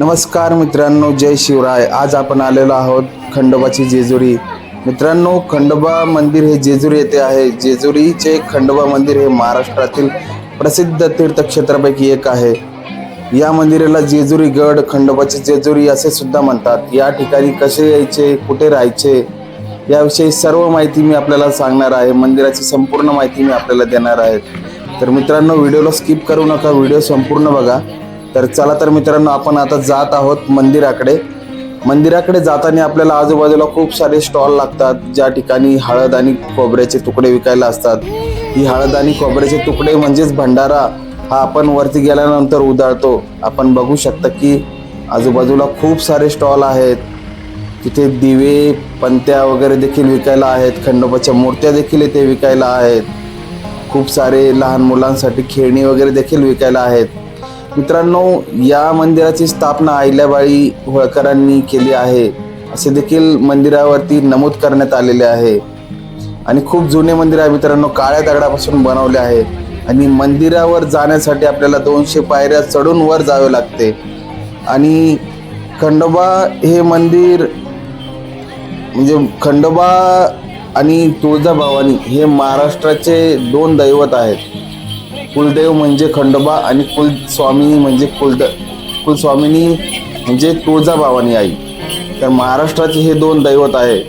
नमस्कार मित्रांनो जय शिवराय. आज आपण आलेलो आहोत खंडोबाची जेजुरी. मित्रांनो खंडोबा मंदिर हे जेजुरी येथे आहे. जेजुरीचे खंडोबा मंदिर हे महाराष्ट्रातील प्रसिद्ध तीर्थक्षेत्रापैकी एक आहे. या मंदिराला जेजुरी गड खंडोबाची जेजुरी असे सुद्धा म्हणतात. या ठिकाणी कसे यायचे कुठे राहायचे याविषयी सर्व माहिती मी आपल्याला सांगणार आहे. मंदिराची संपूर्ण माहिती मी आपल्याला देणार आहे. तर मित्रांनो व्हिडिओला स्किप करू नका. व्हिडिओ संपूर्ण बघा. तर चला तर मित्रांनो आपण आता जात आहोत मंदिराकडे. मंदिराकडे जाताना आपल्याला आजूबाजूला खूप सारे स्टॉल लागतात. ज्या ठिकाणी हळद आणि खोबऱ्याचे तुकडे विकायला असतात. ही हळद आणि खोबऱ्याचे तुकडे म्हणजेच भंडारा हा आपण वरती गेल्यानंतर उधाळतो. आपण बघू शकता की आजूबाजूला खूप सारे स्टॉल आहेत. तिथे दिवे पंत्या वगैरे देखील विकायला आहेत. खंडोबाच्या मूर्त्या देखील इथे विकायला आहेत. खूप सारे लहान मुलांसाठी खेळणी वगैरे देखील विकायला आहेत. मित्रांनो या मंदिराची स्थापना अहिल्याबाई होळकरांनी केली आहे असे देखील मंदिरावरती नमूद करण्यात आलेले आहे. आणि खूप जुने मंदिर आहे मित्रांनो काळ्या दगडापासून बनवले आहे. आणि मंदिरावर जाण्यासाठी आपल्याला दोनशे पायऱ्या चढून वर जावे लागते. आणि खंडोबा हे मंदिर म्हणजे खंडोबा आणि तुळजाभवानी हे महाराष्ट्राचे दोन दैवत आहेत. कुलदेव म्हणजे खंडोबा आणि कुलस्वामी म्हणजे कुलद कुलस्वामिनी म्हणजे तुळजाभवानी आई. तर महाराष्ट्राचे हे दोन दैवत आहे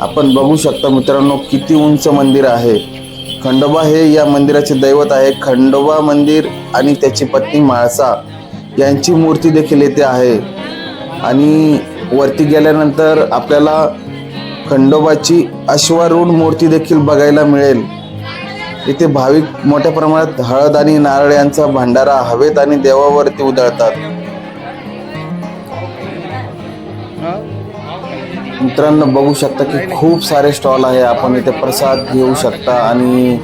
आपण बघू शकता मित्रांनो किती उंच मंदिर आहे. खंडोबा हे या मंदिराचे दैवत आहे. खंडोबा मंदिर आणि त्याची पत्नी म्हाळसा यांची मूर्ती देखील येथे आहे. आणि वरती गेल्यानंतर आपल्याला खंडोबाची अश्वारूढ मूर्ती देखील बघायला मिळेल. इथे भाविक मोठ्या प्रमाणात हळद आणि नारळ यांचा भंडारा हवेत आणि देवावरती उधळतात. मित्रांनो बघू शकता की खूप सारे स्टॉल आहे. आपण इथे प्रसाद घेऊ शकता आणि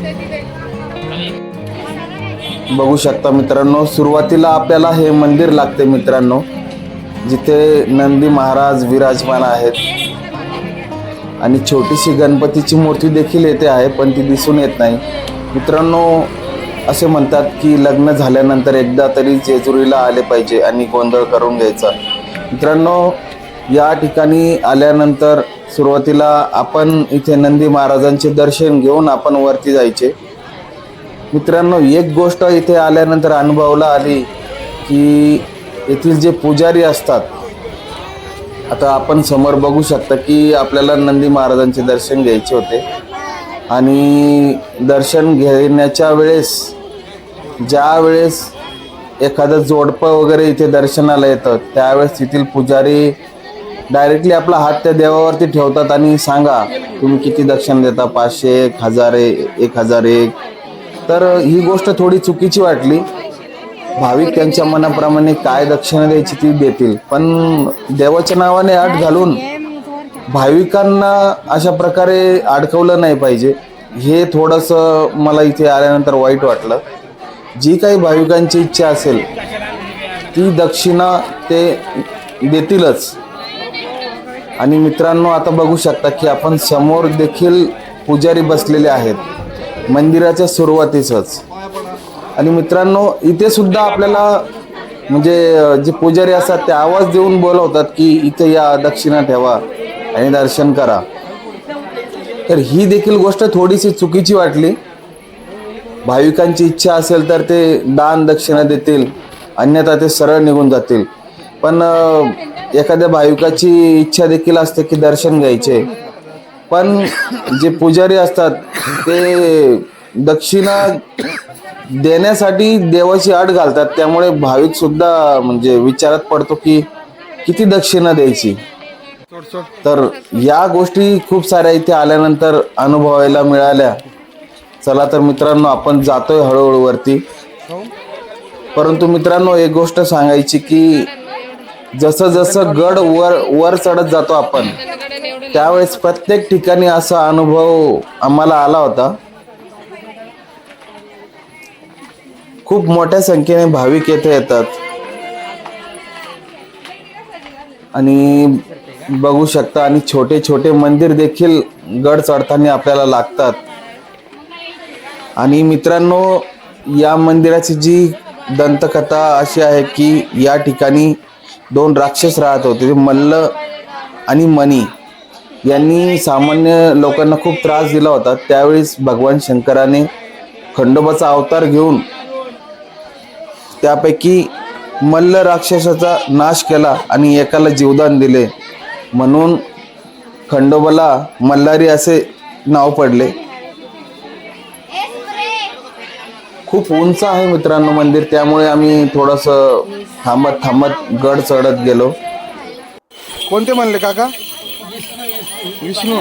बघू शकता मित्रांनो सुरुवातीला आपल्याला हे मंदिर लागते मित्रांनो जिथे नंदी महाराज विराजमान आहेत. आणि छोटीशी गणपतीची मूर्ती देखील येते आहे पण ती दिसून येत नाही. मित्रांनो असे म्हणतात की लग्न झाल्यानंतर एकदा तरी जेजुरीला आले पाहिजे आणि गोंधळ करून घ्यायचा. मित्रांनो या ठिकाणी आल्यानंतर सुरुवातीला आपण इथे नंदी महाराजांचे दर्शन घेऊन आपण वरती जायचे. मित्रांनो एक गोष्ट इथे आल्यानंतर अनुभवला आली की येथील जे पुजारी असतात आता आपण समोर बघू शकता की आपल्याला नंदी महाराजांचे दर्शन घ्यायचे होते. आणि दर्शन घेण्याच्या वेळेस ज्या वेळेस एखादं जोडपं वगैरे इथे दर्शनाला येतं त्यावेळेस तेथील पुजारी डायरेक्टली आपला हात त्या देवावरती ठेवतात आणि सांगा तुम्ही किती दक्षिण देता? पाचशे एक हजार एक हजार एक. तर ही गोष्ट थोडी चुकीची वाटली. भाविक त्यांच्या मनाप्रमाणे काय दक्षिणा द्यायची ती देतील. पण देवाच्या नावाने आठ घालून भाविकांना अशा प्रकारे अडकवलं नाही पाहिजे. हे थोडंसं मला इथे आल्यानंतर वाईट वाटलं. जी काही भाविकांची इच्छा असेल ती दक्षिणा ते देतीलच. आणि मित्रांनो आता बघू शकता की आपण समोर देखील पुजारी बसलेले आहेत. मंदिराच्या सुरुवातीसच. आणि मित्रांनो इथे सुद्धा आपल्याला म्हणजे जे पुजारी असतात ते आवाज देऊन बोलवतात की इथे या दक्षिणा ठेवा. आणि दर्शन करा. तर ही देखील गोष्ट थोडीशी चुकीची वाटली. भाविकांची इच्छा असेल तर ते दान दक्षिणा देतील अन्यथा ते सरळ निघून जातील. पण एखाद्या भाविकाची इच्छा देखील असते की दर्शन घ्यायचे. पण जे पुजारी असतात ते दक्षिणा देण्यासाठी देवाची आड घालतात. त्यामुळे भाविक सुद्धा म्हणजे विचारात पडतो की किती दक्षिणा द्यायची? तर या गोष्टी खूप साऱ्या इथे आल्यानंतर अनुभवायला मिळाल्या. चला तर मित्रांनो आपण जातोय हळूहळू वरती परंतु मित्रांनो एक गोष्ट सांगायची की जसं जसं गड वर वर चढत जातो आपण त्यावेळेस प्रत्येक ठिकाणी असा अनुभव आम्हाला आला होता. खूप मोठ्या संख्येने भाविक येथे येतात. आणि बघू शकता आणि छोटे छोटे मंदिर देखील गड चढताना आपल्याला लागतात. आणि मित्रांनो या मंदिराची जी दंतकथा अशी आहे की या ठिकाणी दोन राक्षस राहत होते मल्ल आणि मणी यांनी सामान्य लोकांना खूप त्रास दिला होता. त्यावेळेस भगवान शंकराने खंडोबाचा अवतार घेऊन त्यापैकी मल्ल राक्षसाचा नाश केला आणि एकाला जीवदान दिले. म्हणून खंडोबाला मल्हारी असे नाव पडले. खूप उंच आहे मित्रांनो मंदिर त्यामुळे आम्ही थोडस थांबत थांबत गड चढत गेलो. कोणते म्हणले काका? विष्णू.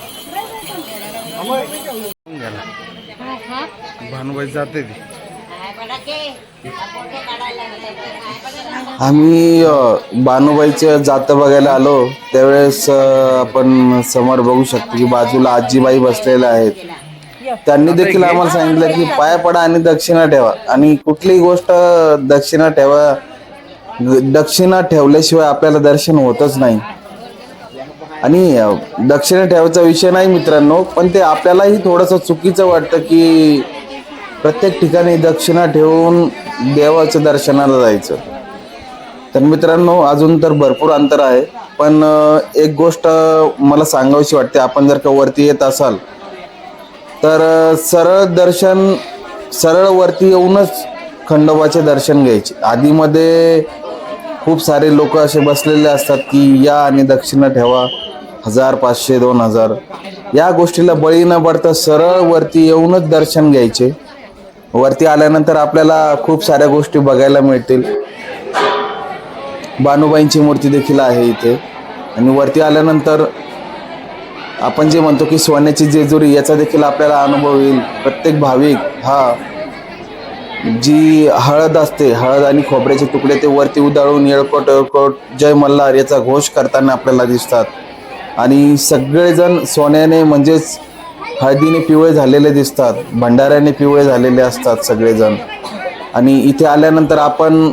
भानुबाई जाते ती. आम्ही अ, बानुबाईच्या जात बघायला आलो. त्यावेळेस आपण समोर बघू शकतो की बाजूला आजीबाई बसलेल्या आहेत. त्यांनी देखील आम्हाला सांगितलं की पाया पडा आणि दक्षिणा ठेवा. आणि कुठलीही गोष्ट दक्षिणा ठेवा दक्षिणा ठेवल्याशिवाय आपल्याला दर्शन होतच नाही. आणि दक्षिणा ठेवायचा विषय नाही मित्रांनो पण ते आपल्यालाही थोडंसं चुकीचं वाटतं की प्रत्येक ठिकाणी दक्षिणा ठेवून देवाच्या दर्शनाला जायचं. तर मित्रांनो अजून तर भरपूर अंतर आहे पण एक गोष्ट मला सांगावीशी वाटते आपण जर का वरती येत असाल तर सरळ दर्शन सरळ वरती येऊनच खंडोबाचे दर्शन घ्यायचे. आधीमध्ये खूप सारे लोक असे बसलेले असतात की या आणि दक्षिणा ठेवा हजार पाचशे दोन हजार. या गोष्टीला बळी न पडता सरळ वरती येऊनच दर्शन घ्यायचे. वरती आल्यानंतर आपल्याला खूप साऱ्या गोष्टी बघायला मिळतील. बानुबाईंची मूर्ती देखील आहे इथे. आणि वरती आल्यानंतर आपण जे म्हणतो की सोन्याची जेजुरी याचा देखील आपल्याला अनुभव येईल. प्रत्येक भाविक हा जी हळद असते हळद आणि खोबऱ्याचे तुकडे ते वरती उधळून येळकोट येळकोट जय मल्हार याचा घोष करताना आपल्याला दिसतात. आणि सगळेजण सोन्याने म्हणजेच हळदीने पिवळे झालेले दिसतात भंडाऱ्याने पिवळे झालेले असतात सगळेजण. आणि इथे आल्यानंतर आपण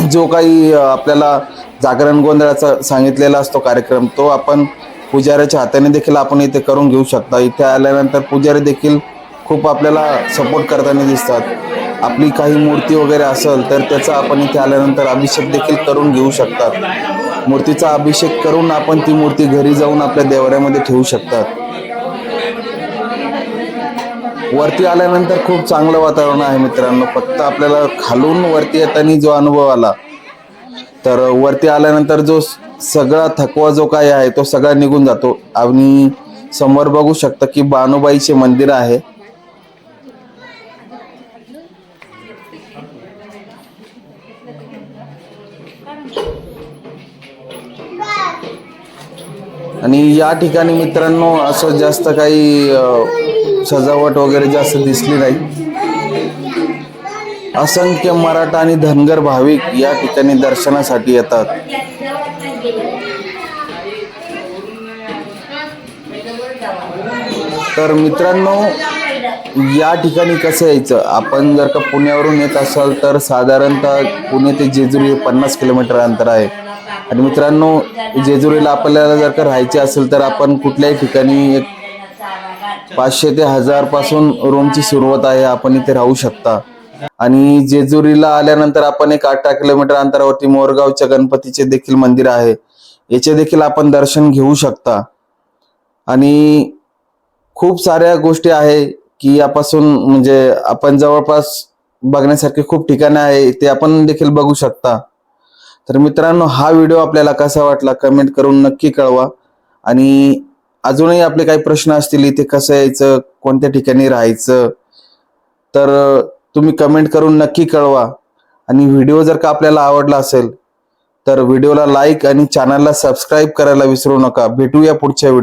जो काही आपल्याला जागरण गोंधळाचा सांगितलेला असतो कार्यक्रम तो आपण पुजाऱ्याच्या हाताने देखील आपण इथे करून घेऊ शकता. इथे आल्यानंतर पुजारी देखील खूप आपल्याला सपोर्ट करताना दिसतात. आपली काही मूर्ती वगैरे असेल तर त्याचा आपण इथे आल्यानंतर अभिषेक देखील करून घेऊ शकतात. मूर्तीचा अभिषेक करून आपण ती मूर्ती घरी जाऊन आपल्या देवाऱ्यामध्ये ठेवू शकतात. वरती आल्यानंतर खूप चांगलं वातावरण आहे मित्रांनो. फक्त आपल्याला खालून वरती येताना जो अनुभव आला तर वरती आल्यानंतर जो सगळा थकवा जो काही आहे तो सगळा निघून जातो. आणि समोर बघू शकता की बानुबाईचे मंदिर आहे. आणि या ठिकाणी मित्रांनो असं जास्त काही सजावट वगैरे जास्त दिसली नाही. असंख्य मराठा आणि धनगर भाविक या ठिकाणी दर्शनासाठी येतात. तर मित्रांनो या ठिकाणी कसं यायचं? आपण जर का पुण्यावरून येत असाल तर साधारणतः पुणे ते जेजुरी हे पन्नास किलोमीटर अंतर आहे. आणि मित्रांनो जेजुरीला आपल्याला जर का राहायचे असेल तर आपण कुठल्याही ठिकाणी एक पाचशे ते हजारपासून रूमची सुरुवात आहे आपण इथे राहू शकता. आणि जेजुरीला आल्यानंतर आपण एक अठरा किलोमीटर अंतरावरती मोरगावच्या गणपतीचे देखील मंदिर आहे. याचे देखील आपण दर्शन घेऊ शकता. आणि खूप साऱ्या गोष्टी आहे की यापासून म्हणजे आपण जवळपास बघण्यासारखे खूप ठिकाणे आहे ते आपण देखील बघू शकता. तर मित्रांनो हा व्हिडिओ आपल्याला कसा वाटला कमेंट करून नक्की कळवा. आणि अजूनही आपले काही प्रश्न असतील इथे कसं यायचं कोणत्या ठिकाणी राहायचं तर तुम्ही कमेंट करून नक्की कळवा. आणि व्हिडिओ जर का आपल्याला आवडला असेल तर व्हिडिओला लाईक आणि चॅनलला सबस्क्राईब करायला विसरू नका. भेटूया पुढच्या व्हिडिओ